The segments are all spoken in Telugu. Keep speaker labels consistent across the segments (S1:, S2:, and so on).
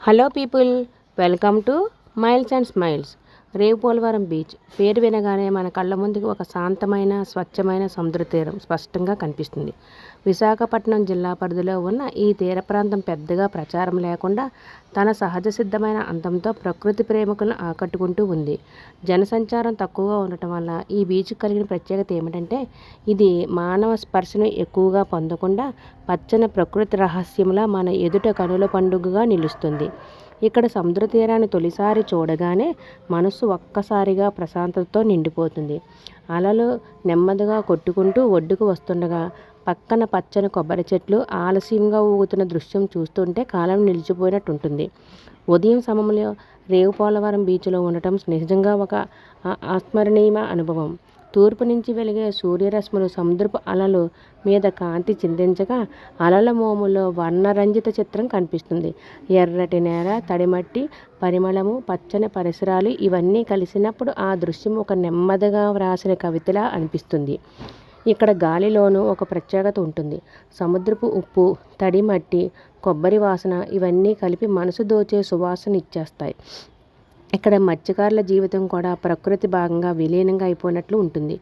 S1: hello people welcome to miles and smiles Revu Polavaram beach. పేరు వినగానే మన కళ్ళ ముందుకు ఒక శాంతమైన స్వచ్ఛమైన సముద్ర తీరం స్పష్టంగా కనిపిస్తుంది. విశాఖపట్నం జిల్లా పరిధిలో ఉన్న ఈ తీర ప్రాంతం పెద్దగా ప్రచారం లేకుండా తన సహజ సిద్ధమైన అందంతో ప్రకృతి ప్రేమికులను ఆకట్టుకుంటూ ఉంది. జనసంచారం తక్కువగా ఉండటం వల్ల ఈ బీచ్ కలిగిన ప్రత్యేకత ఏమిటంటే ఇది మానవ స్పర్శను ఎక్కువగా పొందకుండా పచ్చని ప్రకృతి రహస్యంలా మన ఎదుట కనుల పండుగగా నిలుస్తుంది. ఇక్కడ సముద్ర తీరాన్ని తొలిసారి చూడగానే మనసు ఒక్కసారిగా ప్రశాంతతతో నిండిపోతుంది. అలలు నెమ్మదిగా కొట్టుకుంటూ ఒడ్డుకు వస్తుండగా పక్కన పచ్చని కొబ్బరి చెట్లు ఆలస్యంగా ఊగుతున్న దృశ్యం చూస్తుంటే కాలం నిలిచిపోయినట్టు ఉంటుంది ఉదయం సమయంలో రేవు పోలవరం బీచ్లో ఉండటం నిజంగా ఒక ఆస్మరణీయ అనుభవం. తూర్పు నుంచి వెలిగే సూర్యరశ్ములు సముద్రపు అలలు మీద కాంతి చిందించగా అలల మోములో వర్ణరంజిత చిత్రం కనిపిస్తుంది. ఎర్రటి నేల తడిమట్టి పరిమళము పచ్చని పరిసరాలు ఇవన్నీ కలిసినప్పుడు ఆ దృశ్యం ఒక నెమ్మదిగా వ్రాసిన కవితలా అనిపిస్తుంది. ఇక్కడ గాలిలోనూ ఒక ప్రత్యేకత ఉంటుంది. సముద్రపు ఉప్పు తడి మట్టి కొబ్బరి వాసన ఇవన్నీ కలిపి మనసు దోచే సువాసన ఇచ్చేస్తాయి. ఇక్కడ మత్స్యకారుల జీవితం కూడా ప్రకృతి భాగంగా విలీనంగా అయిపోయినట్లు ఉంటుంది.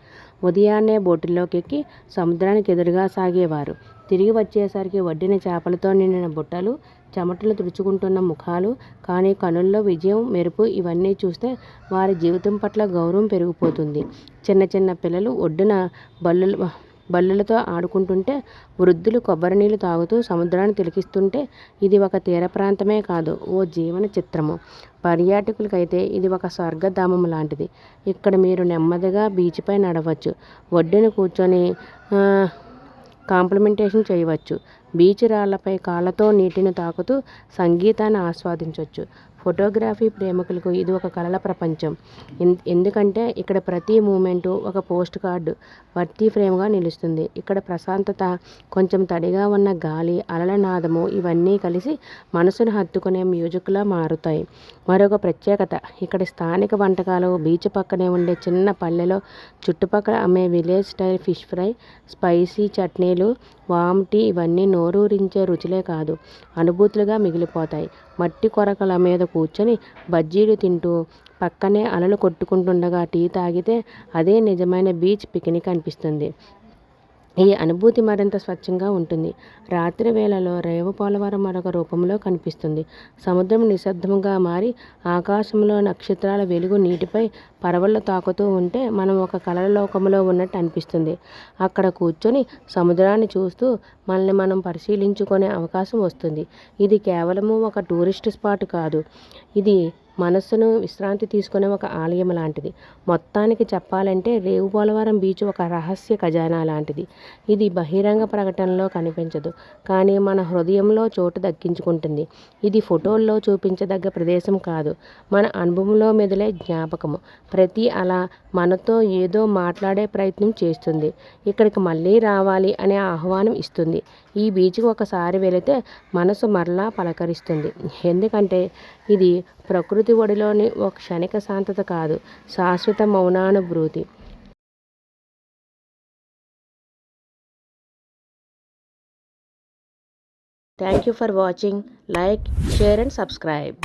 S1: ఉదయాన్నే బోటుల్లోకి ఎక్కి సముద్రానికి ఎదురుగా సాగేవారు. తిరిగి వచ్చేసరికి వడ్డిన చేపలతో నిండిన బుట్టలు చెమటలు తుడుచుకుంటున్న ముఖాలు కానీ కనుల్లో విజయం మెరుపు ఇవన్నీ చూస్తే వారి జీవితం పట్ల గౌరవం పెరిగిపోతుంది. చిన్న చిన్న పిల్లలు ఒడ్డున బల్లులు బల్లులతో ఆడుకుంటుంటే వృద్ధులు కొబ్బరి నీళ్ళు తాగుతూ సముద్రాన్ని తిలకిస్తుంటే ఇది ఒక తీర ప్రాంతమే కాదు ఓ జీవన చిత్రము. పర్యాటకులకైతే ఇది ఒక స్వర్గధామం లాంటిది. ఇక్కడ మీరు నెమ్మదిగా బీచ్పై నడవచ్చు. ఒడ్డున కూర్చొని కాంప్లిమెంటేషన్ చేయవచ్చు. బీచ్ రాళ్ళపై కాళ్ళతో నీటిని తాకుతూ సంగీతాన్ని ఆస్వాదించవచ్చు ఫోటోగ్రఫీ ప్రేమికులకు ఇది ఒక కళల ప్రపంచం. ఎందుకంటే ఇక్కడ ప్రతి మూమెంటు ఒక పోస్ట్ కార్డు వర్తీ ఫ్రేమ్గా నిలుస్తుంది. ఇక్కడ ప్రశాంతత కొంచెం తడిగా ఉన్న గాలి అలల నాదము ఇవన్నీ కలిసి మనసును హత్తుకునే మ్యూజిక్లా మారుతాయి. మరొక ప్రత్యేకత ఇక్కడ స్థానిక వంటకాలు బీచ్ పక్కనే ఉండే చిన్న పల్లెలో చుట్టుపక్కల అమ్మే village style fish fry spicy చట్నీలు వామ్ టీ ఇవన్నీ నోరూరించే రుచులే కాదు. అనుభూతులుగా మిగిలిపోతాయి. మట్టి కొరకల మీద కూర్చొని బజ్జీలు తింటూ పక్కనే అలలు కొట్టుకుంటుండగా టీ తాగితే అదే నిజమైన బీచ్ పిక్నిక్ అనిపిస్తుంది. ఈ అనుభూతి మరింత స్వచ్ఛంగా ఉంటుంది. రాత్రి వేళలో రేవు పోలవరం మరొక రూపంలో కనిపిస్తుంది. సముద్రం నిశ్శబ్దంగా మారి ఆకాశంలో నక్షత్రాల వెలుగు నీటిపై పరవళ్ళు తాకుతూ ఉంటే మనం ఒక కళల లోకంలో ఉన్నట్టు అనిపిస్తుంది. అక్కడ కూర్చొని సముద్రాన్ని చూస్తూ మనల్ని మనం పరిశీలించుకునే అవకాశం వస్తుంది. ఇది కేవలము ఒక టూరిస్ట్ స్పాట్ కాదు. ఇది మనస్సును విశ్రాంతి తీసుకునే ఒక ఆలయం లాంటిది. మొత్తానికి చెప్పాలంటే రేవు పోలవరం బీచ్ ఒక రహస్య ఖజానా లాంటిది. ఇది బహిరంగ ప్రకటనలో కనిపించదు కానీ మన హృదయంలో చోటు దక్కించుకుంటుంది. ఇది ఫోటోల్లో చూపించదగ్గ ప్రదేశం కాదు. మన అనుభవంలో మెదిలే జ్ఞాపకము. ప్రతి అలా మనతో ఏదో మాట్లాడే ప్రయత్నం చేస్తుంది. ఇక్కడికి మళ్ళీ రావాలి అనే ఆహ్వానం ఇస్తుంది. ఈ బీచ్కి ఒకసారి వెళితే మనసు మరలా పలకరిస్తుంది. ఎందుకంటే ఇది ప్రకృతి ఒడిలోని ఒక క్షణిక శాంతత కాదు శాశ్వత మౌనానుభూతి. Thank you for watching like share and subscribe